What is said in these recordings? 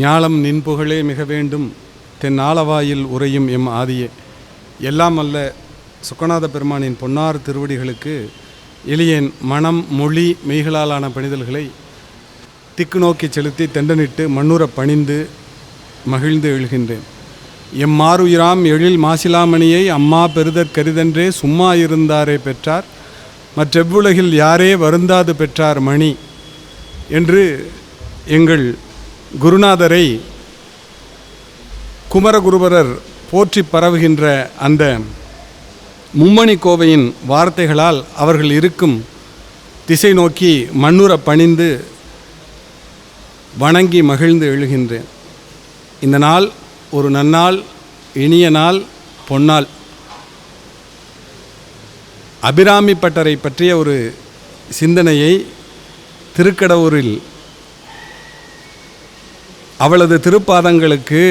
ஞாலம் நின்புகழே மிக வேண்டும். தென் ஆலவாயில் உறையும் எம் ஆதியே. எல்லாம் அல்ல சுக்கநாத பெருமானின் பொன்னார் திருவடிகளுக்கு எளியேன் மனம் மொழி மெய்களாலான பணிதல்களை திக்கு நோக்கி செலுத்தி தெண்டனிட்டு மண்ணுற பணிந்து மகிழ்ந்து எழுகின்றேன். எம்மாறுயிராம் எழில் மாசிலாமணியை அம்மா பெருதற் கரிதன்றே சும்மா இருந்தாரே பெற்றார். மற்றெவ்வுலகில் யாரே வருந்தாது பெற்றார் மணி என்று எங்கள் குருநாதரை குமரகுருபரர் போற்றி பரவுகின்ற அந்த மும்மணி கோவையின் வார்த்தைகளால் அவர்கள் இருக்கும் திசை நோக்கி மண்ணுற பணிந்து வணங்கி மகிழ்ந்து எழுகின்றேன். இந்த நாள் ஒரு நன்னாள் இனிய நாள் பொன்னாள். அபிராமி பட்டரை பற்றிய ஒரு சிந்தனையை திருக்கடவுரில் அவளது திருப்பாதங்களுக்கு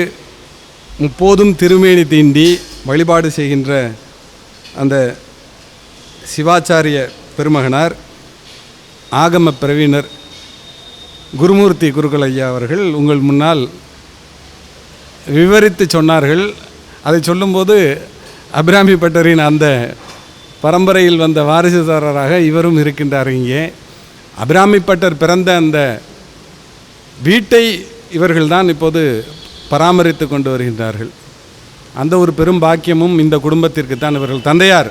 முப்போதும் திருமேனி தீண்டி வழிபாடு செய்கின்ற அந்த சிவாச்சாரிய பெருமகனார் ஆகம பிரவீனர் குருமூர்த்தி குருகுல் ஐயா அவர்கள் உங்கள் முன்னால் விவரித்து சொன்னார்கள். அதை சொல்லும்போது அபிராமி பட்டரின் அந்த பரம்பரையில் வந்த வாரிசுதாரராக இவரும் இருக்கின்றார் இங்கே. அபிராமி பட்டர் பிறந்த அந்த வீட்டை இவர்கள்தான் இப்போது பராமரித்து கொண்டு வருகின்றார்கள். அந்த ஒரு பெரும் பாக்கியமும் இந்த குடும்பத்திற்கு தான் இவர்கள் தந்தையார்.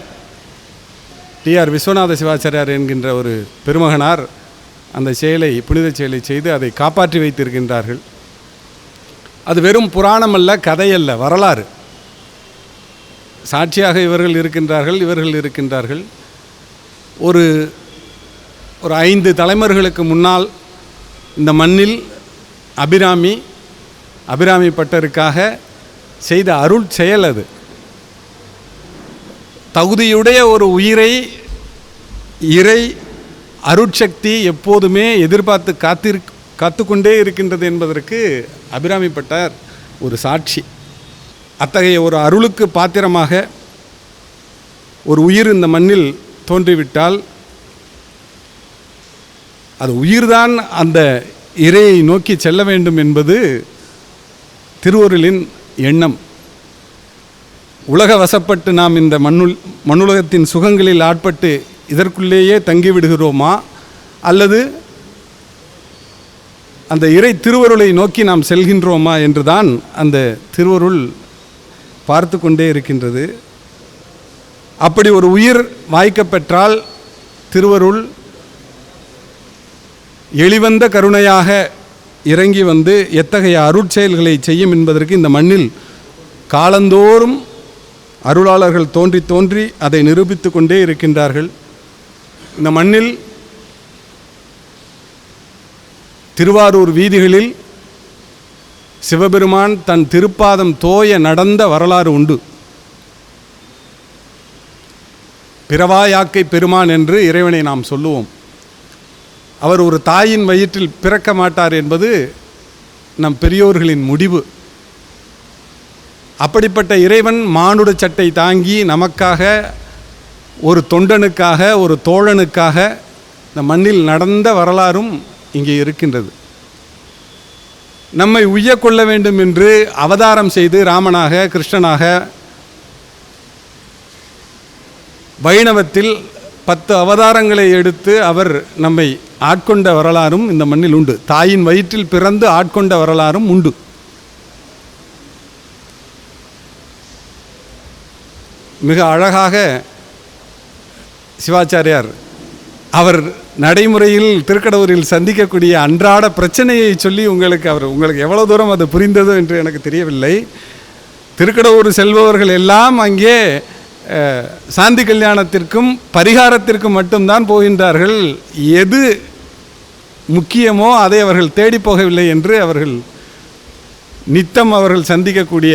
டிஆர் விஸ்வநாத சிவாச்சாரியார் என்கின்ற ஒரு பெருமகனார் அந்த செயலை புனித செயலை செய்து அதை காப்பாற்றி வைத்திருக்கின்றார்கள். அது வெறும் புராணம் அல்ல கதையல்ல வரலாறு. சாட்சியாக இவர்கள் இருக்கின்றார்கள் இவர்கள் இருக்கின்றார்கள். ஒரு ஒரு ஐந்து தலைமுறைகளுக்கு முன்னால் இந்த மண்ணில் அபிராமி அபிராமி பட்டருக்காக செய்த அருள் செயல் அது. தகுதியுடைய ஒரு உயிரை இறை அருட்சக்தி எப்போதுமே எதிர்பார்த்து காத்திரு காத்துக்கொண்டே இருக்கின்றது என்பதற்கு அபிராமி பட்டார் ஒரு சாட்சி. அத்தகைய ஒரு அருளுக்கு பாத்திரமாக ஒரு உயிர் இந்த மண்ணில் தோன்றிவிட்டால் அது உயிர்தான் அந்த இறையை நோக்கி செல்ல வேண்டும் என்பது திருவருளின் எண்ணம். உலக வசப்பட்டு நாம் இந்த மண்ணுல் மண்ணுலகத்தின் சுகங்களில் ஆட்பட்டு இதற்குள்ளேயே தங்கிவிடுகிறோமா? அல்லது அந்த இறை திருவருளை நோக்கி நாம் செல்கின்றோமா என்றுதான் அந்த திருவருள் பார்த்து கொண்டே இருக்கின்றது. அப்படி ஒரு உயிர் வாய்க்கப்பெற்றால் திருவருள் எளிவந்த கருணையாக இறங்கி வந்து எத்தகைய அருட்செயல்களை செய்யும் என்பதற்கு இந்த மண்ணில் காலந்தோறும் அருளாளர்கள் தோன்றி தோன்றி அதை நிரூபித்து கொண்டே இருக்கின்றார்கள். இந்த மண்ணில் திருவாரூர் வீதிகளில் சிவபெருமான் தன் திருப்பாதம் தோய நடந்த வரலாறு உண்டு. பிறவாயாக்கை பெருமான் என்று இறைவனை நாம் சொல்லுவோம். அவர் ஒரு தாயின் வயிற்றில் பிறக்க மாட்டார் என்பது நம் பெரியோர்களின் முடிவு. அப்படிப்பட்ட இறைவன் மானுட சட்டை தாங்கி நமக்காக ஒரு தொண்டனுக்காக ஒரு தோழனுக்காக இந்த மண்ணில் நடந்த வரலாறும் இங்கே இருக்கின்றது. நம்மை உய்யக்கொள்ள வேண்டும் என்று அவதாரம் செய்து ராமனாக கிருஷ்ணனாக வைணவத்தில் பத்து அவதாரங்களை எடுத்து அவர் நம்மை ஆட்கொண்ட வரலாறும் இந்த மண்ணில் உண்டு. தாயின் வயிற்றில் பிறந்து ஆட்கொண்ட வரலாறும் உண்டு. மிக அழகாக சிவாச்சாரியார் அவர் நடைமுறையில் திருக்கடவுரில் சந்திக்கக்கூடிய அன்றாட பிரச்சனையை சொல்லி உங்களுக்கு அவர் உங்களுக்கு எவ்வளோ தூரம் அது புரிந்ததோ என்று எனக்கு தெரியவில்லை. திருக்கடவுர் செல்பவர்கள் எல்லாம் அங்கே சாந்தி கல்யாணத்திற்கும் பரிகாரத்திற்கும் மட்டும்தான் போகின்றார்கள். எது முக்கியமோ அதை அவர்கள் தேடி போகவில்லை என்று அவர்கள் நித்தம் அவர்கள் சந்திக்கக்கூடிய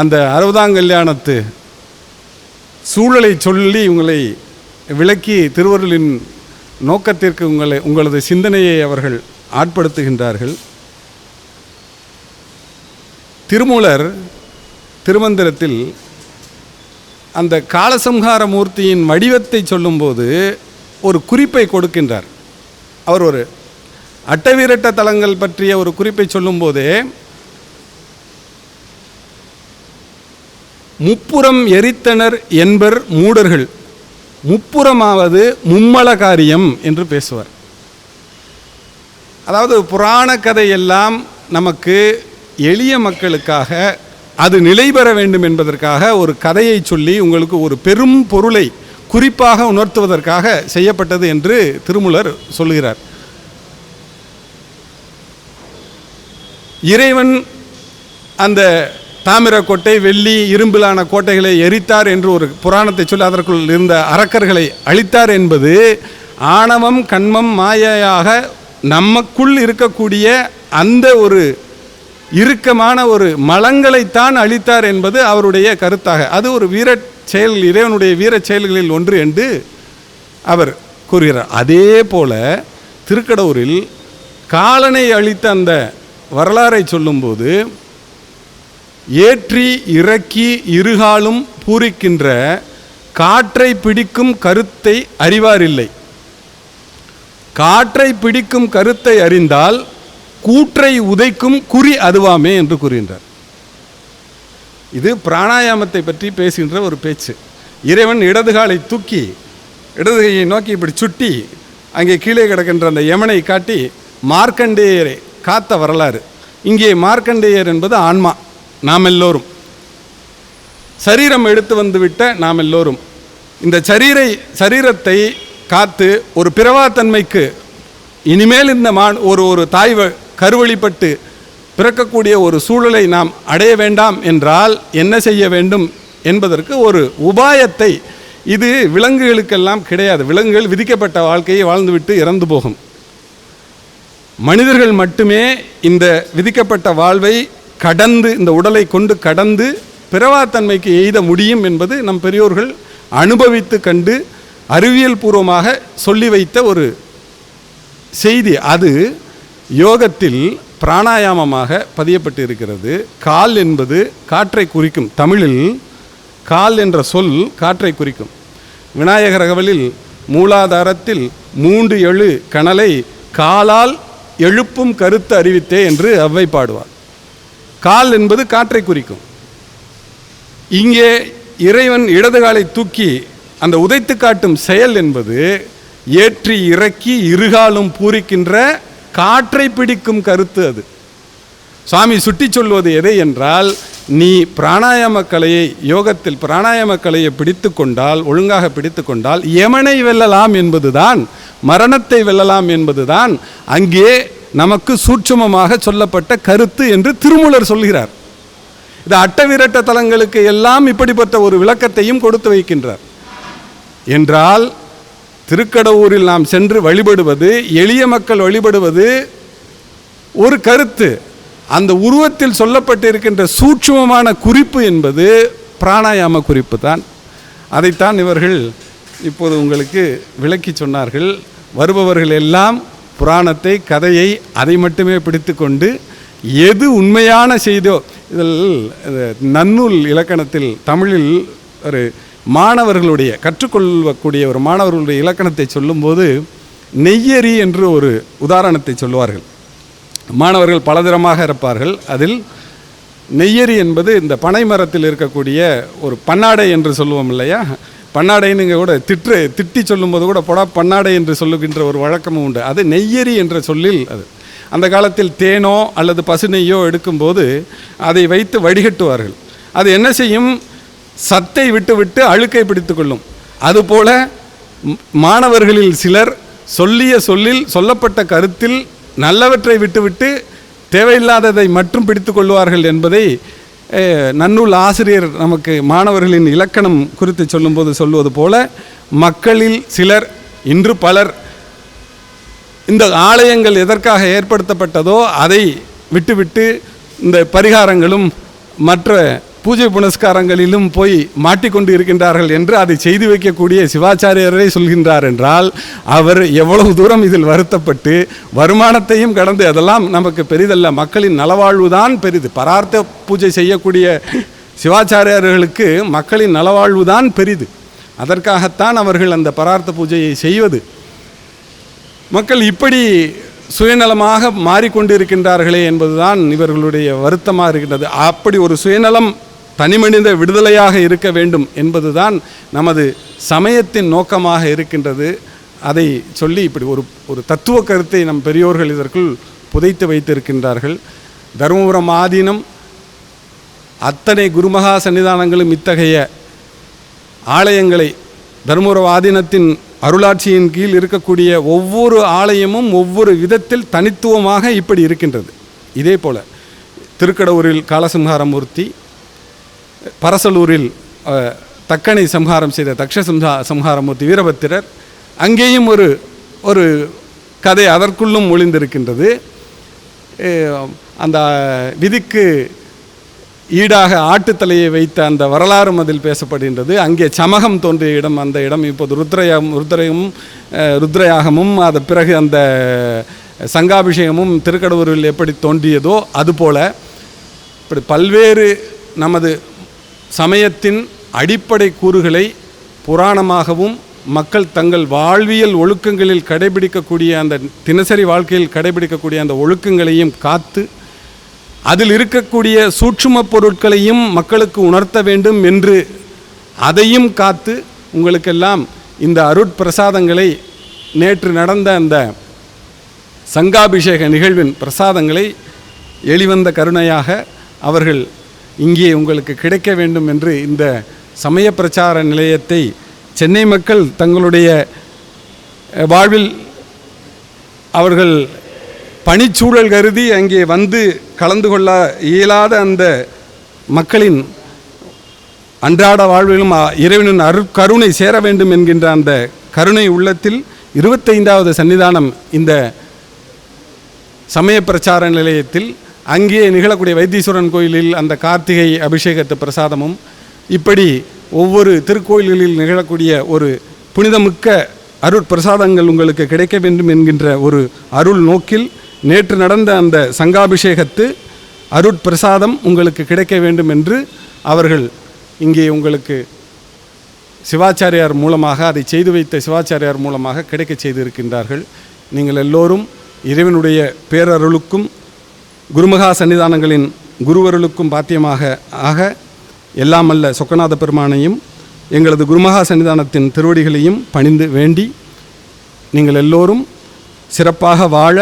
அந்த அறுபதாம் கல்யாணத்து சூழலை சொல்லி உங்களை விளக்கி திருவருளின் நோக்கத்திற்கு உங்களை உங்களது சிந்தனையை அவர்கள் ஆட்படுத்துகின்றார்கள். திருமூலர் திருமந்திரத்தில் அந்த காலசம்ஹார மூர்த்தியின் வடிவத்தை சொல்லும்போது ஒரு குறிப்பை கொடுக்கின்றார். அவர் ஒரு அட்டவீரட்ட தலங்கள் பற்றிய ஒரு குறிப்பை சொல்லும்போதே முப்புறம் எரித்தனர் என்பர் மூடர்கள் முப்புறமாவது மும்மல காரியம் என்று பேசுவார். அதாவது புராண கதையெல்லாம் நமக்கு எளிய மக்களுக்காக அது நிலை பெற வேண்டும் என்பதற்காக ஒரு கதையை சொல்லி உங்களுக்கு ஒரு பெரும் பொருளை குறிப்பாக உணர்த்துவதற்காக செய்யப்பட்டது என்று திருமூலர் சொல்லுகிறார். இறைவன் அந்த தாமிரக்கோட்டை வெள்ளி இரும்பிலான கோட்டைகளை எரித்தார் என்று ஒரு புராணத்தை சொல்லி அதற்குள் இருந்த அரக்கர்களை அழித்தார் என்பது ஆணவம் கண்மம் மாயையாக நமக்குள் இருக்கக்கூடிய அந்த ஒரு இறுக்கமான ஒரு மலங்களைத்தான் அழித்தார் என்பது அவருடைய கருத்தாக. அது ஒரு வீரட் செயல் இறைவனுடைய வீர செயல்களில் ஒன்று என்று அவர் கூறுகிறார். அதே போல திருக்கடவுரில் காலனை அழித்த அந்த வரலாறை சொல்லும்போது ஏற்றி இறக்கி இருகாலும் பூரிக்கின்ற காற்றை பிடிக்கும் கருத்தை அறிவாரில்லை. காற்றை பிடிக்கும் கருத்தை அறிந்தால் கூற்றை உதைக்கும் குறி அதுவாமே என்று கூறுகின்றார். இது பிராணாயாமத்தை பற்றி பேசுகின்ற ஒரு பேச்சு. இறைவன் இடதுகாலை தூக்கி இடதுகையை நோக்கி இப்படி சுட்டி அங்கே கீழே கிடக்கின்ற அந்த யமனை காட்டி மார்க்கண்டேயரை காத்த வரலாறு. இங்கே மார்க்கண்டேயர் என்பது ஆன்மா நாம் எல்லோரும் சரீரம் எடுத்து வந்துவிட்ட நாம் எல்லோரும் இந்த சரீரை சரீரத்தை காத்து ஒரு பிறவாத்தன்மைக்கு இனிமேல் இந்த மா ஒரு ஒரு தாய் வ- கருவழிப்பட்டு பிறக்கக்கூடிய ஒரு சூழலை நாம் அடைய வேண்டாம் என்றால் என்ன செய்ய வேண்டும் என்பதற்கு ஒரு உபாயத்தை இது விலங்குகளுக்கெல்லாம் கிடையாது. விலங்குகள் விதிக்கப்பட்ட வாழ்க்கையை வாழ்ந்துவிட்டு இறந்து போகும். மனிதர்கள் மட்டுமே இந்த விதிக்கப்பட்ட வாழ்வை கடந்து இந்த உடலை கொண்டு கடந்து பிறவாத்தன்மைக்கு எய்த முடியும் என்பது நம் பெரியோர்கள் அனுபவித்து கண்டு அறிவியல் பூர்வமாக சொல்லி வைத்த ஒரு செய்தி. அது யோகத்தில் பிராணாயாமமாக பதியப்பட்டு இருக்கிறது கால் என்பது காற்றை குறிக்கும். தமிழில் கால் என்ற சொல் காற்றை குறிக்கும். விநாயகர் அகவலில் மூலாதாரத்தில் மூன்று எழு கணலை காலால் எழுப்பும் கருத்து அறிவித்தே என்று அவ்வை பாடுவார். கால் என்பது காற்றை குறிக்கும். இங்கே இறைவன் இடது காலை தூக்கி அந்த உதைத்து காட்டும் செயல் என்பது ஏற்றி இறக்கி இருகாலும் பூரிக்கின்ற காற்றை பிடிக்கும் கருத்து அது. சுவாமி சுட்டி சொல்வது எதை என்றால் நீ பிராணாயாம கலையை யோகத்தில் பிராணாயாம கலையை பிடித்து கொண்டால் ஒழுங்காக பிடித்து கொண்டால் யமனை வெல்லலாம் என்பதுதான் மரணத்தை வெல்லலாம் என்பதுதான் அங்கே நமக்கு சூட்சுமமாக சொல்லப்பட்ட கருத்து என்று திருமூலர் சொல்கிறார். இது அட்டவிரட்ட தலங்களுக்கு எல்லாம் இப்படிப்பட்ட ஒரு விளக்கத்தையும் கொடுத்து வைக்கின்றார். என்றால் திருக்கடவுரில் நாம் சென்று வழிபடுவது எளிய மக்கள் வழிபடுவது ஒரு கருத்து. அந்த உருவத்தில் சொல்லப்பட்டிருக்கின்ற சூட்சுமமான குறிப்பு என்பது பிராணாயாம குறிப்பு தான். அதைத்தான் இவர்கள் இப்போது உங்களுக்கு விளக்கி சொன்னார்கள். வருபவர்கள் எல்லாம் புராணத்தை கதையை அதை மட்டுமே பிடித்து கொண்டு எது உண்மையான செய்தோ இதில் நன்னூல் இலக்கணத்தில் தமிழில் ஒரு மாணவர்களுடைய கற்றுக்கொள்ளக்கூடிய ஒரு மாணவர்களுடைய இலக்கணத்தை சொல்லும்போது நெய்யரி என்று ஒரு உதாரணத்தை சொல்லுவார்கள். மாணவர்கள் பலதரமாக இருப்பார்கள் அதில் நெய்யரி என்பது இந்த பனை மரத்தில் இருக்கக்கூடிய ஒரு பன்னாடை என்று சொல்லுவோம் இல்லையா? பன்னாடைன்னு கூட திட்டு திட்டி சொல்லும்போது கூட பொடா பன்னாடை என்று சொல்லுகின்ற ஒரு வழக்கமும் உண்டு. அது நெய்யரி என்ற சொல்லில் அது. அந்த காலத்தில் தேனோ அல்லது பசு நெய்யோ எடுக்கும்போது அதை வைத்து வடிகட்டுவார்கள். அது என்ன செய்யும்? சத்தை விட்டுவிட்டு அழுக்கை பிடித்து கொள்ளும். அதுபோல மாணவர்களில் சிலர் சொல்லிய சொல்லில் சொல்லப்பட்ட கருத்தில் நல்லவற்றை விட்டுவிட்டு தேவையில்லாததை மட்டும் பிடித்து கொள்வார்கள் என்பதை நன்னூல் ஆசிரியர் நமக்கு மாணவர்களின் இலக்கணம் குறித்து சொல்லும்போது சொல்வது போல மக்களில் சிலர் இன்று பலர் இந்த ஆலயங்கள் எதற்காக ஏற்படுத்தப்பட்டதோ அதை விட்டுவிட்டு இந்த பரிகாரங்களும் மற்ற பூஜை புனஸ்காரங்களிலும் போய் மாட்டிக்கொண்டு இருக்கின்றார்கள் என்று அதை செய்து வைக்கக்கூடிய சிவாச்சாரியரே சொல்கின்றார் என்றால் அவர் எவ்வளவு தூரம் இதில் வருத்தப்பட்டு வருமானத்தையும் கடந்து அதெல்லாம் நமக்கு பெரிதல்ல மக்களின் நலவாழ்வுதான் பெரிது. பரார்த்த பூஜை செய்யக்கூடிய சிவாச்சாரியர்களுக்கு மக்களின் நலவாழ்வுதான் பெரிது. அதற்காகத்தான் அவர்கள் அந்த பரார்த்த பூஜையை செய்வது. மக்கள் இப்படி சுயநலமாக மாறிக்கொண்டிருக்கின்றார்களே என்பதுதான் இவர்களுடைய வருத்தமாக இருக்கின்றது. அப்படி ஒரு சுயநலம் தனிமனித விடுதலையாக இருக்க வேண்டும் என்பதுதான் நமது சமயத்தின் நோக்கமாக இருக்கின்றது. அதை சொல்லி இப்படி ஒரு ஒரு தத்துவ கருத்தை நம் பெரியோர்கள் இதற்குள் புதைத்து வைத்திருக்கின்றார்கள். தருமபுரம் ஆதீனம் அத்தனை குருமகா சன்னிதானங்களும் இத்தகைய ஆலயங்களை தருமபுரம் ஆதீனத்தின் அருளாட்சியின் கீழ் இருக்கக்கூடிய ஒவ்வொரு ஆலயமும் ஒவ்வொரு விதத்தில் தனித்துவமாக இப்படி இருக்கின்றது. இதே போல் திருக்கடவுரில் காலசிம்ஹாரமூர்த்தி பரசலூரில் தக்கனை சம்ஹாரம் செய்த தக்ஷ சம்ஹா சம்ஹாரமூர்த்தி வீரபத்திரர் அங்கேயும் ஒரு ஒரு கதை அதற்குள்ளும் ஒளிந்திருக்கின்றது. அந்த விதிக்கு ஈடாக ஆட்டுத்தலையை வைத்த அந்த வரலாறும் அதில் பேசப்படுகின்றது. அங்கே சமகம் தோன்றிய இடம் அந்த இடம் இப்போது ருத்ரயம் ருத்ரயமும் ருத்ரயாகமும் அது பிறகு அந்த சங்காபிஷேகமும் திருக்கடவுரில் எப்படி தோன்றியதோ அதுபோல இப்படி பல்வேறு நமது சமயத்தின் அடிப்படை கூறுகளை புராணமாகவும் மக்கள் தங்கள் வாழ்வியல் ஒழுக்கங்களில் கடைபிடிக்கக்கூடிய அந்த தினசரி வாழ்க்கையில் கடைபிடிக்கக்கூடிய அந்த ஒழுக்கங்களையும் காத்து அதில் இருக்கக்கூடிய சூட்சும பொருட்களையும் மக்களுக்கு உணர்த்த வேண்டும் என்று அதையும் காத்து உங்களுக்கெல்லாம் இந்த அருட்பிரசாதங்களை நேற்று நடந்த அந்த சங்காபிஷேக நிகழ்வின் பிரசாதங்களை எளிவந்த கருணையாக அவர்கள் இங்கே உங்களுக்கு கிடைக்க வேண்டும் என்று இந்த சமய பிரச்சார நிலையத்தை சென்னை மக்கள் தங்களுடைய வாழ்வில் அவர்கள் பணிச்சூழல் கருதி அங்கே வந்து கலந்து கொள்ள இயலாத அந்த மக்களின் அன்றாட வாழ்விலும் இறைவனின் அரு கருணை சேர வேண்டும் என்கின்ற அந்த கருணை உள்ளத்தில் இருபத்தைந்தாவது சன்னிதானம் இந்த சமய பிரச்சார நிலையத்தில் அங்கே நிகழக்கூடிய வைத்தீஸ்வரன் கோயிலில் அந்த கார்த்திகை அபிஷேகத்து பிரசாதமும் இப்படி ஒவ்வொரு திருக்கோயில்களில் நிகழக்கூடிய ஒரு புனிதமிக்க அருட்பிரசாதங்கள் உங்களுக்கு கிடைக்க வேண்டும் என்கின்ற ஒரு அருள் நோக்கில் நேற்று நடந்த அந்த சங்காபிஷேகத்து அருட்பிரசாதம் உங்களுக்கு கிடைக்க வேண்டும் என்று அவர்கள் இங்கே உங்களுக்கு சிவாச்சாரியார் மூலமாக அதை செய்து வைத்த சிவாச்சாரியார் மூலமாக கிடைக்கச் செய்திருக்கின்றார்கள். நீங்கள் எல்லோரும் இறைவனுடைய பேரருளுக்கும் குருமகா சன்னிதானங்களின் குருவருளுக்கும் பாத்தியமாக ஆக எல்லாம் அல்ல சொக்கநாத பெருமானையும் எங்களது குருமகா சன்னிதானத்தின் திருவடிகளையும் பணிந்து வேண்டி நீங்கள் எல்லோரும் சிறப்பாக வாழ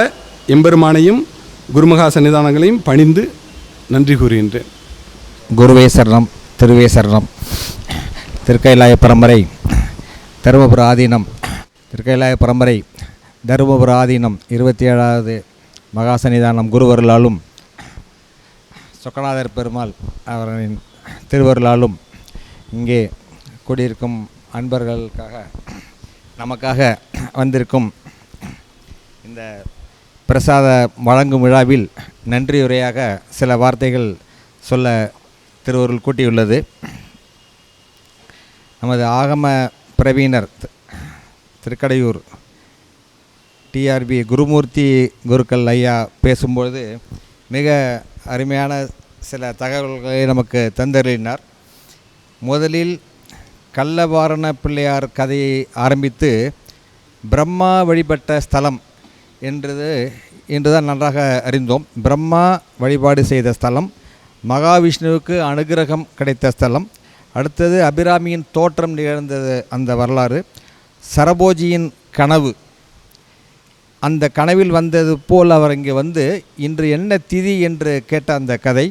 எம்பெருமானையும் குருமகா சன்னிதானங்களையும் பணிந்து நன்றி கூறுகின்றேன். குருவே சரணம் திருவே சரணம். திருக்கைலாய பரம்பரை தருமபுர ஆதீனம் திருக்கைலாய பரம்பரை தருமபுர ஆதீனம் இருபத்தி ஏழாவது மகாசன்னிதானம் குருவருளாலும் சொக்கநாதர் பெருமாள் அவரின் திருவருளாலும் இங்கே கூடியிருக்கும் அன்பர்களுக்காக நமக்காக வந்திருக்கும் இந்த பிரசாத வழங்கும் விழாவில் நன்றியுரையாக சில வார்த்தைகள் சொல்ல திருவருள் கூட்டியுள்ளது. நமது ஆகம பிரவீனர் திருக்கடையூர் டிஆர்பி குருமூர்த்தி குருக்கள் ஐயா பேசும்பொழுது மிக அருமையான சில தகவல்களை நமக்கு தந்தருளினார். முதலில் கள்ளவாரண பிள்ளையார் கதையை ஆரம்பித்து பிரம்மா வழிபட்ட ஸ்தலம் என்றது என்றுதான் நன்றாக அறிந்தோம். பிரம்மா வழிபாடு செய்த ஸ்தலம் மகாவிஷ்ணுவுக்கு அனுகிரகம் கிடைத்த ஸ்தலம் அடுத்தது அபிராமியின் தோற்றம் நிகழ்ந்தது அந்த வரலாறு சரபோஜியின் கனவு அந்த கனவில் வந்தது போல் அவர் இங்கே வந்து இன்று என்ன திதி என்று கேட்ட அந்த கதை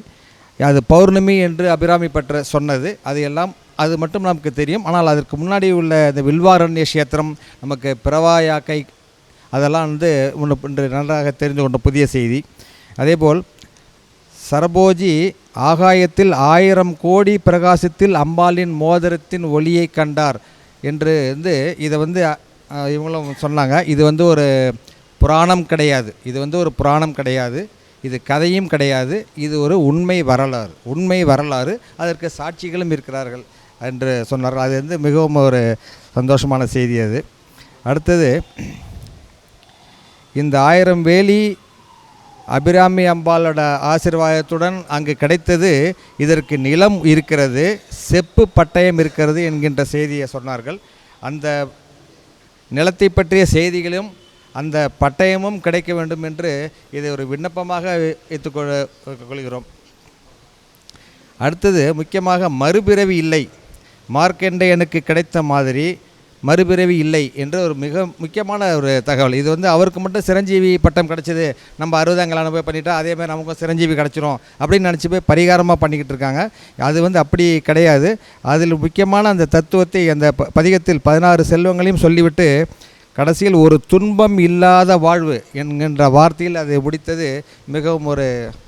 அது பௌர்ணமி என்று அபிராமி பற்ற சொன்னது அது எல்லாம் அது மட்டும் நமக்கு தெரியும். ஆனால் அதற்கு முன்னாடி உள்ள இந்த வில்வாரண்ய கஷேத்திரம் நமக்கு பிரவாயாக்கை அதெல்லாம் வந்து ஒன்று இன்று நன்றாக தெரிந்து கொண்ட புதிய செய்தி. அதேபோல் சரபோஜி ஆகாயத்தில் ஆயிரம் கோடி பிரகாசத்தில் அம்பாளின் மோதிரத்தின் ஒளியை கண்டார் என்று வந்து இதை வந்து இவங்களும் சொன்னாங்க. இது வந்து ஒரு புராணம் கிடையாது. இது வந்து ஒரு புராணம் கிடையாது. இது கதையும் கிடையாது. இது ஒரு உண்மை வரலாறு. உண்மை வரலாறு. அதற்கு சாட்சிகளும் இருக்கிறார்கள் என்று சொன்னார்கள். அது வந்து மிகவும் ஒரு சந்தோஷமான செய்தி அது. அடுத்தது இந்த ஆயிரம் வேலி அபிராமி அம்பாளோட ஆசீர்வாதத்துடன் அங்கு கிடைத்தது. இதற்கு நிலம் இருக்கிறது. செப்பு பட்டயம் இருக்கிறது என்கின்ற செய்தியை சொன்னார்கள். அந்த நிலத்தை பற்றிய செய்திகளும் அந்த பட்டயமும் கிடைக்க வேண்டும் என்று இதை ஒரு விண்ணப்பமாக வைத்துக்கொள் கொள்கிறோம் அடுத்தது முக்கியமாக மறுபிறவி இல்லை. மார்க்கெண்டையனுக்கு கிடைத்த மாதிரி மறுபிறவி இல்லை என்ற ஒரு மிக முக்கியமான ஒரு தகவல். இது வந்து அவருக்கு மட்டும் சிரஞ்சீவி பட்டம் கிடச்சிது. நம்ம அறுபதாம் கல்யாணம் போய் பண்ணிட்டா அதே மாதிரி நமக்கும் சிரஞ்சீவி கிடச்சிரும் அப்படின்னு நினச்சி போய் பரிகாரமாக பண்ணிக்கிட்டு இருக்காங்க. அது வந்து அப்படி கிடையாது. அதில் முக்கியமான அந்த தத்துவத்தை அந்த ப- பதிகத்தில் பதினாறு செல்வங்களையும் சொல்லிவிட்டு கடைசியில் ஒரு துன்பம் இல்லாத வாழ்வு என்கின்ற வார்த்தையில் அதை முடித்தது மிகவும் ஒரு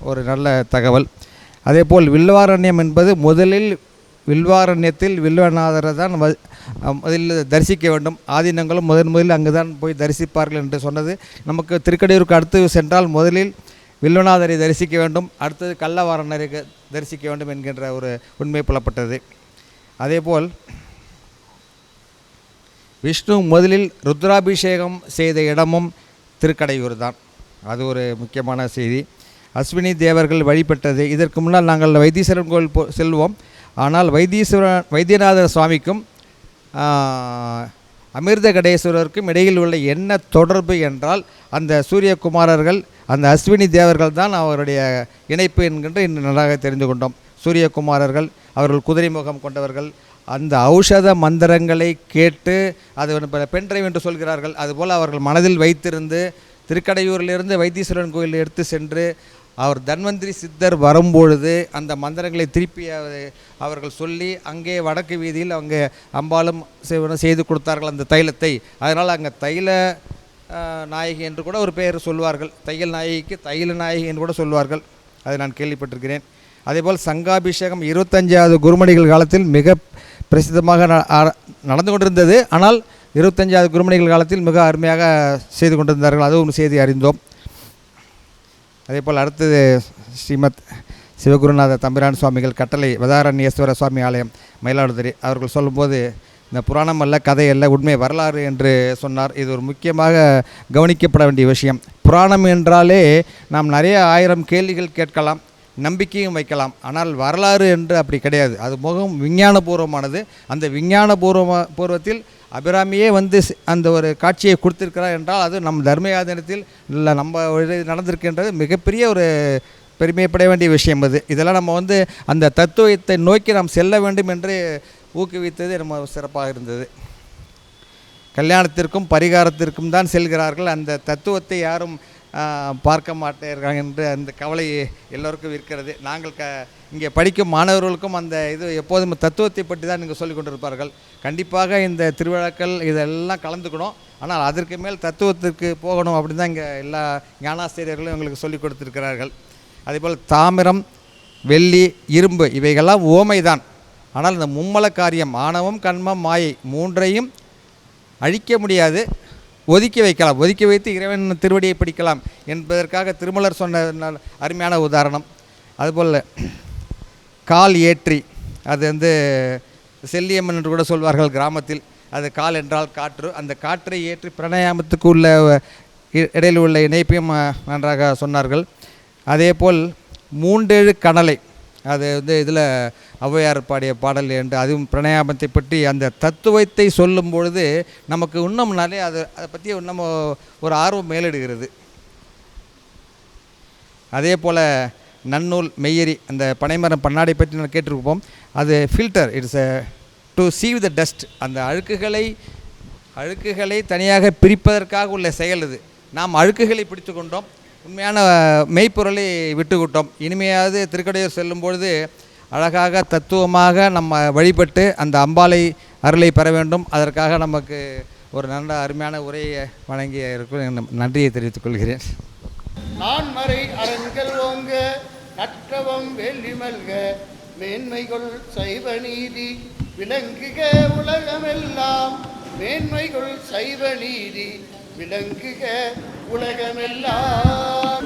ஒரு நல்ல தகவல். அதேபோல் வில்வாரண்யம் என்பது முதலில் வில்வாரண்யத்தில் வில்வநாதரை தான் முதலில் தரிசிக்க வேண்டும். ஆதீனங்களும் முதன் முதலில் அங்கு தான் போய் தரிசிப்பார்கள் என்று சொன்னது. நமக்கு திருக்கடையூருக்கு அடுத்து சென்றால் முதலில் வில்வநாதரை தரிசிக்க வேண்டும். அடுத்தது கள்ளவாரணரை தரிசிக்க வேண்டும் என்கின்ற ஒரு உண்மை புலப்பட்டது. அதேபோல் விஷ்ணு முதலில் ருத்ராபிஷேகம் செய்த இடமும் திருக்கடையூர் தான். அது ஒரு முக்கியமான செய்தி. அஸ்வினி தேவர்கள் வழிபட்டது. இதற்கு முன்னால் நாங்கள் வைத்தீஸ்வரன் கோவில் போ செல்வோம். ஆனால் வைத்தீஸ்வரன் வைத்தியநாதர் சுவாமிக்கும் அமிர்த கடேஸ்வரருக்கும் இடையில் உள்ள என்ன தொடர்பு என்றால் அந்த சூரியகுமாரர்கள் அந்த அஸ்வினி தேவர்கள் தான் அவருடைய இணைப்பு என்கின்ற இன்று நன்றாக தெரிந்து கொண்டோம். சூரியகுமாரர்கள் அவர்கள் குதிரை முகம் கொண்டவர்கள் அந்த ஔஷத மந்திரங்களை கேட்டு அது வந்து பென் என்று சொல்கிறார்கள். அதுபோல் அவர்கள் மனதில் வைத்திருந்து திருக்கடையூரிலிருந்து வைத்தீஸ்வரன் கோயில் எடுத்து சென்று அவர் தன்வந்திரி சித்தர் வரும்பொழுது அந்த மந்திரங்களை திருப்பி அவர்கள் சொல்லி அங்கே வடக்கு வீதியில் அவங்க அம்பாலும் செய்து கொடுத்தார்கள் அந்த தைலத்தை. அதனால் அங்கே தைல நாயகி என்று கூட ஒரு பெயர் சொல்வார்கள். தையல் நாயகிக்கு தைல நாயகி என்று கூட சொல்வார்கள். அதை நான் கேள்விப்பட்டிருக்கிறேன். அதேபோல் சங்காபிஷேகம் இருபத்தஞ்சாவது குருமணிகள் காலத்தில் மிக பிரசித்தமாக ந- நடந்து கொண்டிருந்தது. ஆனால் இருபத்தஞ்சாவது குருமணிகள் காலத்தில் மிக அருமையாக செய்து கொண்டிருந்தார்கள். அதுவும் செய்தி அறிந்தோம். அதே போல் அடுத்தது ஸ்ரீமத் சிவகுருநாத தம்பிரான் சுவாமிகள் கட்டளை வதாரண்யேஸ்வர சுவாமி ஆலயம் மயிலாடுதுறை அவர்கள் சொல்லும்போது இந்த புராணம் அல்ல கதை அல்ல உண்மை வரலாறு என்று சொன்னார். இது ஒரு முக்கியமாக கவனிக்கப்பட வேண்டிய விஷயம். புராணம் என்றாலே நாம் நிறைய ஆயிரம் கேள்விகள் கேட்கலாம். நம்பிக்கையும் வைக்கலாம். ஆனால் வரலாறு என்று அப்படி கிடையாது. அது முகம் விஞ்ஞானபூர்வமானது. அந்த விஞ்ஞானபூர்வ பூர்வத்தில் அபிராமியே வந்து அந்த ஒரு காட்சியை கொடுத்திருக்கிறார் என்றால் அது நம் தர்மயாதனத்தில் இல்லை நம்ம நடந்திருக்கின்றது. மிகப்பெரிய ஒரு பெருமைப்பட வேண்டிய விஷயம் அது. இதெல்லாம் நம்ம வந்து அந்த தத்துவத்தை நோக்கி நாம் செல்ல வேண்டும் என்று ஊக்குவித்தது நம்ம சிறப்பாக இருந்தது. கல்யாணத்திற்கும் பரிகாரத்திற்கும் தான் செல்கிறார்கள். அந்த தத்துவத்தை யாரும் பார்க்க மாட்டேன் என்று அந்த கவலை எல்லோருக்கும் இருக்கிறது. நாங்கள் க இங்கே படிக்கும் மாணவர்களுக்கும் அந்த இது எப்போதும் தத்துவத்தை பற்றி தான் நீங்கள் சொல்லிக் கொண்டிருப்பார்கள். கண்டிப்பாக இந்த திருவிழாக்கள் இதெல்லாம் கலந்துக்கணும். ஆனால் அதற்கு மேல் தத்துவத்திற்கு போகணும் அப்படின்னு தான் இங்கே எல்லா ஞானாசிரியர்களும் எங்களுக்கு சொல்லிக் கொடுத்துருக்கிறார்கள். அதேபோல் தாமிரம் வெள்ளி இரும்பு இவைகள்லாம் ஓமை தான். ஆனால் இந்த மும்மல காரியம் ஆணவம் கண்மம் மாயை மூன்றையும் அழிக்க முடியாது. ஒதுக்கி வைக்கலாம். ஒதுக்கி வைத்து இறைவன் திருவடியை பிடிக்கலாம் என்பதற்காக திருமலர் சொன்ன அருமையான உதாரணம். அதுபோல் கால் ஏற்றி அது வந்து செல்லியம்மன் என்று கூட சொல்வார்கள் கிராமத்தில். அது கால் என்றால் காற்று. அந்த காற்றை ஏற்றி பிரணயாமத்துக்கு உள்ள இ- இடையில் உள்ள இணைப்பையும் நன்றாக சொன்னார்கள். அதே போல் மூன்றேழு கணலை அது வந்து இதில் ஔவையார் பாடிய பாடல் என்று அதுவும் பிரணயாபத்தை பற்றி அந்த தத்துவத்தை சொல்லும் பொழுது நமக்கு இன்னும்னாலே அது அதை பற்றி நம்ம ஒரு ஆர்வம் மேலிடுகிறது. அதே போல் நன்னூல் மெய்யரி அந்த பனைமரம் பண்ணாடை பற்றி நான் கேட்டிருப்போம். அது filter it's a to sieve the dust அந்த அழுக்குகளை அழுக்குகளை தனியாக பிரிப்பதற்காக உள்ள செயல் இது. நாம் அழுக்குகளை பிடித்து கொண்டோம். உண்மையான மெய்ப்பொருளை விட்டுவிட்டோம். இனிமையாவது திருக்கடையூர் செல்லும் பொழுது அழகாக தத்துவமாக நம்ம வழிபட்டு அந்த அம்பாளை அருளை பெற வேண்டும். அதற்காக நமக்கு ஒரு நல்ல அருமையான உரையை வழங்கிய இருக்கும். நன்றியை தெரிவித்துக் கொள்கிறேன். நான் மறை அரண்கள் ஓங்க நற்றவம் வெள்ளி மேன்மைகள் சைவ நீதி விளங்குக உலகமெல்லாம். மேன்மைகள் சைவ நீதி விளங்குக உலகமெல்லாம்.